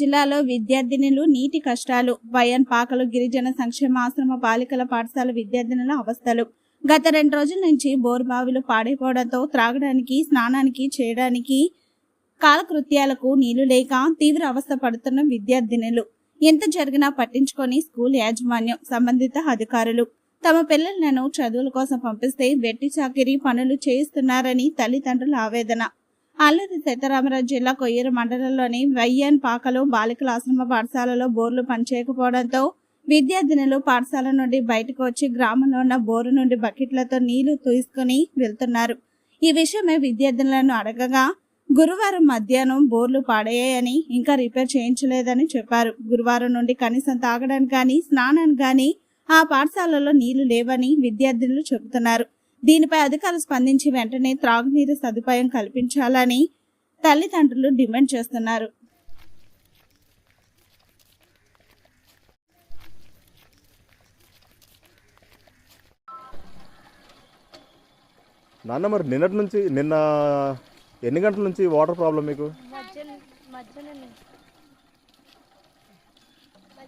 జిల్లాలో విద్యార్థినులు నీటి కష్టాలు వయన్ పాకలు గిరిజన సంక్షేమ ఆశ్రమ బాలికల పాఠశాల విద్యార్థినుల అవస్థలు. గత రెండు రోజుల నుంచి బోరుబావిలు పాడైపోవడంతో త్రాగడానికి స్నానానికి చేయడానికి కాలకృత్యాలకు నీళ్ళు లేక తీవ్ర అవస్థ పడుతున్న విద్యార్థినులు. ఎంత జరిగినా పట్టించుకొని స్కూల్ యాజమాన్యం సంబంధిత అధికారులు తమ పిల్లలను చదువుల కోసం పంపిస్తే వెట్టి చాకిరీ పనులు చేయిస్తున్నారని తల్లిదండ్రుల ఆవేదన. అల్లూరి సీతారామరాజు జిల్లా కొయ్యూరు మండలంలోని వైఎన్ పాకలు బాలికల ఆశ్రమ పాఠశాలలో బోర్లు పనిచేయకపోవడంతో విద్యార్థినులు పాఠశాల నుండి బయటకు వచ్చి గ్రామంలో ఉన్న బోరు నుండి బకెట్లతో నీళ్ళు తీసుకుని వెళ్తున్నారు. ఈ విషయమై విద్యార్థినులను అడగగా గురువారం మధ్యాహ్నం బోర్లు పాడయ్యాయని ఇంకా రిపేర్ చేయించలేదని చెప్పారు. గురువారం నుండి కనీసం తాగడానికి కానీ స్నానానికి కానీ ఆ పాఠశాలలో నీళ్ళు లేవని విద్యార్థినులు చెబుతున్నారు. దీనిపై అధికారులు స్పందించి వెంటనే త్రాగునీరు సదుపాయం కల్పించాలని తల్లిదండ్రులు డిమాండ్ చేస్తున్నారు. నాన్న మరి నిన్నటి నుంచి నిన్న ఎన్ని గంటల నుంచి వాటర్ ప్రాబ్లం మీకు?